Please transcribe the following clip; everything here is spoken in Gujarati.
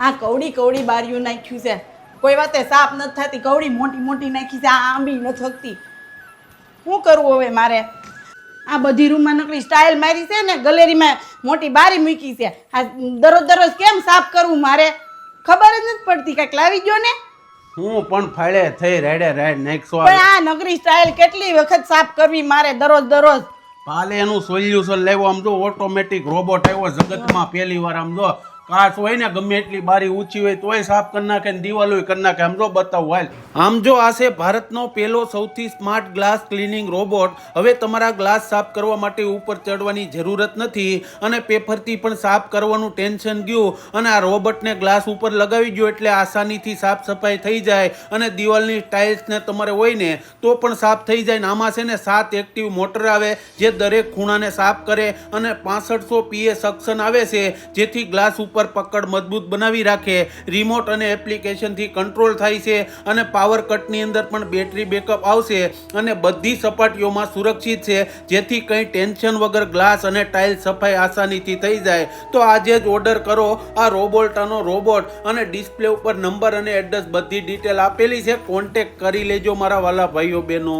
આ કવડી કવડી બારીઓ નાખ્યું છે. કોઈ વાતે સાફ નથી થતી કવડી મોટી મોટી નાખી છે આ આંબી નથી થકતી શું કરવું હવે મારે? આ બધી રૂમમાં નકરી સ્ટાઇલ મારી છે ને ગલેરીમાં મોટી બારી મૂકી છે. આ દરરોજ દરરોજ કેમ સાફ કરવું મારે? ખબર જ નથી પડતી કાંઈક લાવી ગયો ને. હું પણ ફાળે થઈ રેડે રેડ નાખશો પણ આ. નકરી સ્ટાઇલ કેટલી વખત સાફ કરવી મારે દરરોજ દરરોજ? કાલે એનું સોલ્યુશન લેવો આમ જો ઓટોમેટિક રોબોટ આવ્યો જગતમાં પહેલી વાર આમ જો. કાચ હોય ને ગમે એટલી બારી ઊંચી હોય તોય સાફ કરી નાખે ને દિવાલો કરી નાખે. આમ જો બતાવું હાલ. આમ જો આ છે ભારતનો પહેલો સૌથી સ્માર્ટ ગ્લાસ ક્લિનિંગ રોબોટ. હવે તમારા ગ્લાસ સાફ કરવા માટે ઉપર ચડવાની જરૂરત નથી અને પેપરથી પણ સાફ કરવાનું ટેન્શન ગયું. અને આ રોબોટને ગ્લાસ ઉપર લગાવી ગયો એટલે આસાનીથી સાફ સફાઈ થઈ જાય અને દિવાલની ટાઇલ્સને તમારે હોય ને તો પણ સાફ થઈ જાય ને આમાં છે ને સાત એક્ટિવ મોટર આવે જે દરેક ખૂણાને સાફ કરે અને પાસઠસો પીએ સક્શન આવે છે જેથી ગ્લાસ ઉપર પકડ મજબૂત બનાવી રાખે. રિમોટ અને એપ્લિકેશનથી કંટ્રોલ થાય છે અને પાવર કટની અંદર પણ બેટરી બેકઅપ આવશે અને બધી સપાટીઓમાં સુરક્ષિત છે. જેથી કંઈ ટેન્શન વગર ગ્લાસ અને ટાઇલ સફાઈ આસાનીથી થઈ જાય. તો આજે જ ઓર્ડર કરો આ રોબોલ્ટાનો રોબોટ અને ડિસ્પ્લે ઉપર નંબર અને એડ્રેસ બધી ડિટેલ આપેલી છે. કોન્ટેક્ટ કરી લેજો મારા વાલા ભાઈઓ બહેનો.